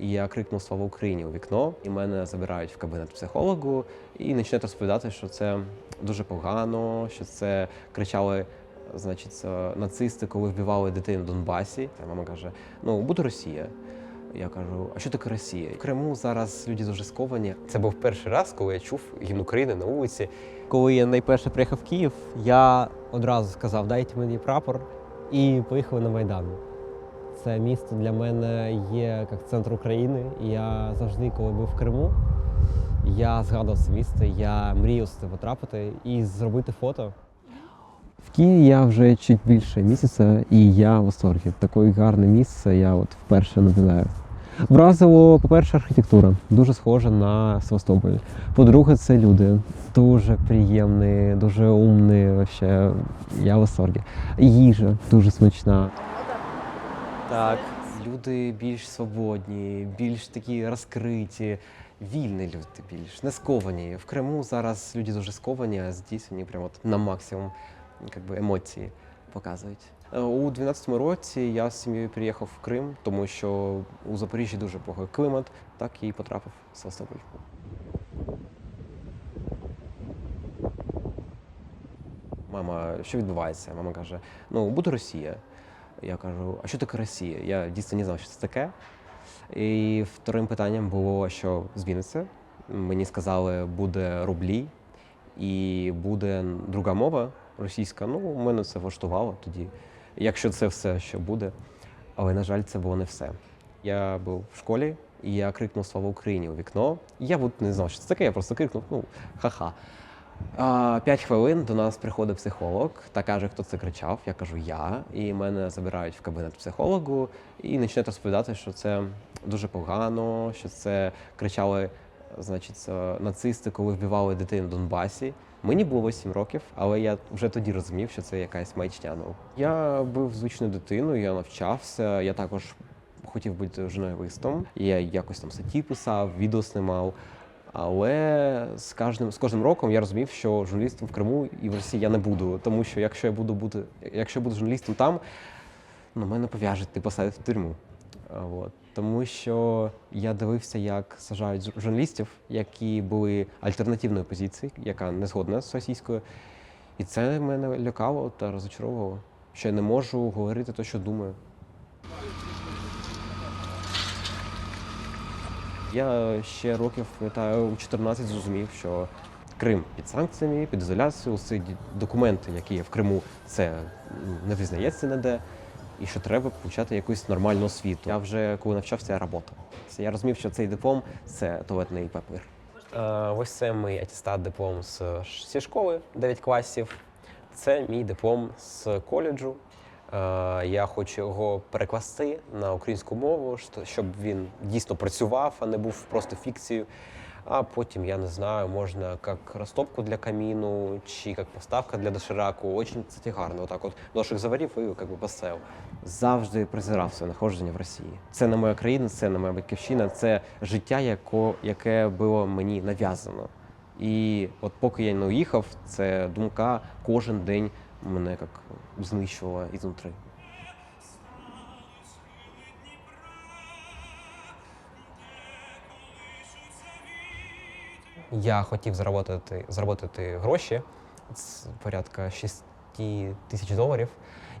І я крикнув Слава Україні у вікно, і мене забирають в кабінет психологу і починають розповідати, що це дуже погано, що це кричали. Значить, е, нацисти, коли вбивали дітей на Донбасі. Та мама каже: Ну, буде Росія. Я кажу, а що таке Росія? В Криму зараз люди дуже сковані. Це був перший раз, коли я чув гімн України на вулиці. Коли я найперше приїхав в Київ, я одразу сказав, дайте мені прапор і поїхали на Майдан. Це місто для мене є як центр України. Я завжди, коли був в Криму, я згадував це місто, я мріяв сюди потрапити і зробити фото. В Києві я вже чуть більше місяця, і я в восторгі. Таке гарне місце я от вперше наблюдаю. Вразило, по-перше, архітектура, дуже схожа на Севастополь. По-друге, це люди дуже приємні, дуже умні. Ще я в восторгі. Їжа дуже смачна. Так, люди більш свободні, більш такі розкриті, вільні люди більш, не сковані. В Криму зараз люди дуже сковані, а здесь вони прямо от на максимум как емоції показують. Е, У 12-му році я з сім'єю приїхав в Крим, тому що у Запоріжжі дуже поганий клімат, так і потрапив в Севастополь. Мама, що відбувається? Мама каже: ну, буде Росія. Я кажу, а що таке Росія? Я дійсно не знав, що це таке. І вторим питанням було, що зміниться. Мені сказали, буде рублі і буде друга мова російська. Ну, мене це влаштувало тоді, якщо це все, що буде. Але, на жаль, це було не все. Я був в школі, і я крикнув Слава Україні у вікно. Я не знав, що це таке, я просто крикнув, ну, ха-ха. П'ять хвилин до нас приходить психолог та каже, хто це кричав. Я кажу я, і мене забирають в кабінет психологу і починають розповідати, що це дуже погано, що це кричали, значить, е, нацисти, коли вбивали дітей на Донбасі. Мені було 7 років, але я вже тоді розумів, що це якась маячня. Ну, Я був звичною дитиною, я навчався, я також хотів бути журналістом. Я якось там статті писав, відео знімав. Але з кожним з кожним роком я розумів, що журналістом в Криму і в Росії я не буду. Тому що якщо я буду бути, якщо я буду журналістом там, ну мене пов'яжуть і посадять в тюрму. От. Тому що я дивився, як сажають журналістів, які були альтернативної позиції, яка не згодна з російською. І це мене лякало та розочаровувало, що я не можу говорити те, що думаю. Я ще років пам'ятаю, у 14 зрозумів, що Крим під санкціями, під ізоляцією, усі документи, які є в Криму, це не визнається ніде, і що треба почати якусь нормальну освіту. Я вже коли навчався, я працював. Я розумів, що цей диплом це туалетний папір. Е, ось це мій атестат диплом з, школи 9 класів. Це мій диплом з коледжу. Е, Я хочу його перекласти на українську мову, щоб він дійсно працював, а не був просто фікцією. А потім, я не знаю, можна як розтопку для каміну чи як поставка для дошираку. Очень, кстати, гарно. Отак от дошик заварів і як би посел. Завжди презирав своє знаходження в Росії. Це не моя країна, це не моя батьківщина, це життя, яко, яке було мені нав'язано. І от поки я не уїхав, це думка кожен день мене як знищувала ізнутри. Я хотів заробити, заробити гроші, порядка 6 тисяч доларів,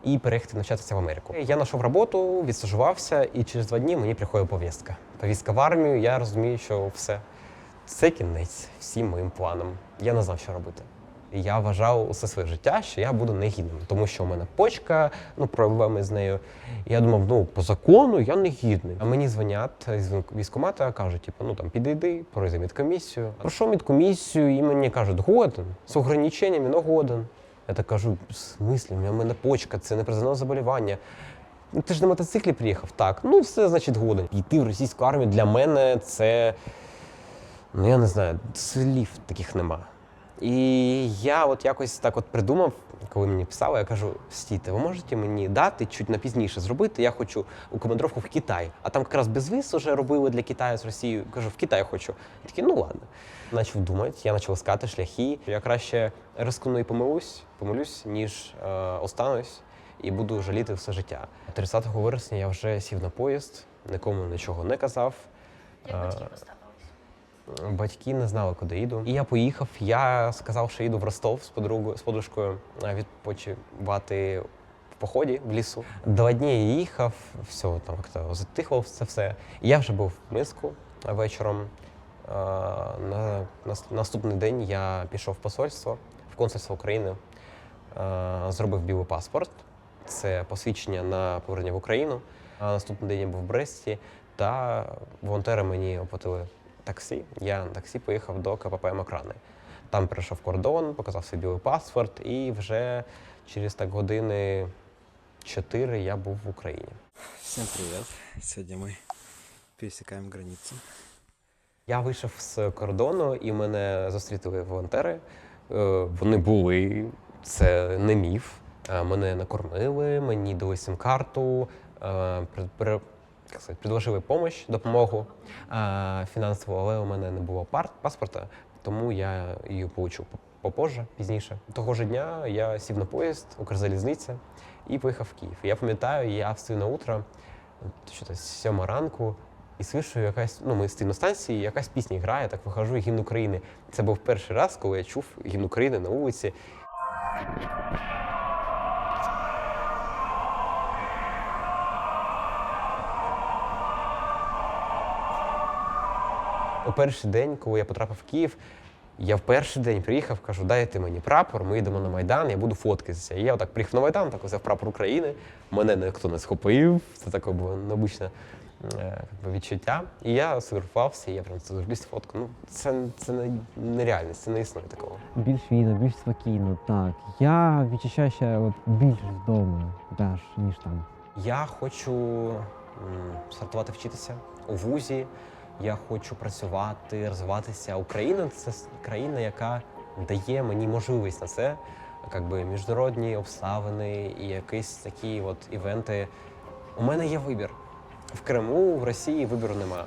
і переїхати навчатися в Америку. Я знайшов роботу, відстажувався, і через два дні мені приходить повістка. Повістка в армію, я розумію, що все. Це кінець всім моїм планам. Я не знав, що робити. Я вважав усе своє життя, що я буду негідним, тому що у мене почка, ну проблеми з нею. Я думав, ну по закону я негідний. А мені дзвонять з військкомата, кажуть, типу, ну там підійди, пройди медкомісію. Пройшов медкомісію, і мені кажуть, годен, з ограниченнями, но годен. Я так кажу, в смислі, у мене почка, це не заболівання. Ну, ти ж на мотоциклі приїхав? Так, ну все, значить, годен. Йти в російську армію для мене це. Ну, я не знаю, слів таких нема. І я от якось так от придумав, коли мені писали, я кажу: стійте, ви можете мені дати чуть на пізніше зробити. Я хочу у командировку в Китай. А там якраз безвіз вже робили для Китаю з Росією. Кажу, в Китай хочу. Я такий, ну ладно. Почав думати, я почав искати шляхи. Я краще рискну і помилусь, помилюсь, ніж е, останусь і буду жаліти все життя. 30 вересня я вже сів на поїзд нікому нічого не казав. Як Е, батьки поставилися? Батьки не знали, куди їду. І я поїхав. Я сказав, що їду в Ростов з подругою з подружкою відпочивати в поході в лісу. Два дні я їхав, все там як-то затихло це все. Я вже був в Минську вечором. На, на наступний день я пішов в посольство, в консульство України, зробив білий паспорт. Це посвідчення на повернення в Україну. А наступний день я був в Бресті, та волонтери мені оплатили таксі. Я на таксі поїхав до КПП Мокрани. Там перейшов кордон, показав свій білий паспорт, і вже через так години чотири я був в Україні. Всем привет! Сегодня мы пересекаем границу. Я вийшов з кордону, і мене зустріли волонтери. Е, Вони були, це не міф. Е, Мене накормили, мені дали сім-карту, сказати, предложили допомогу, допомогу е, фінансову, але у мене не було пар- паспорта, тому я її отримав попозже, пізніше. Того ж дня я сів на поїзд, Укрзалізниця, і поїхав в Київ. Я пам'ятаю, я встаю на утро, що сьома ранку, і слышу якась, ну ми стоїмо на станції, якась пісня грає, так виходжу і гімн України. Це був перший раз, коли я чув гімн України на вулиці. У перший день, коли я потрапив в Київ, я в перший день приїхав, кажу, дайте мені прапор, ми йдемо на Майдан, я буду фоткатися. І я отак приїхав на Майдан, так взяв прапор України. Мене ніхто не схопив. Це таке було необичне е, відчуття. І я сфотографувався, і я прям це дивлюсь фотку. Ну, це, це не, нереальність, це не існує такого. Більш вільно, більш спокійно, так. Я відчуваю ще от більш вдома, теж, ніж там. Я хочу м, стартувати вчитися у вузі. Я хочу працювати, розвиватися. Україна це країна, яка дає мені можливість на це. Якби міжнародні обставини і якісь такі от івенти. У мене є вибір. В Криму, в Росії вибору немає.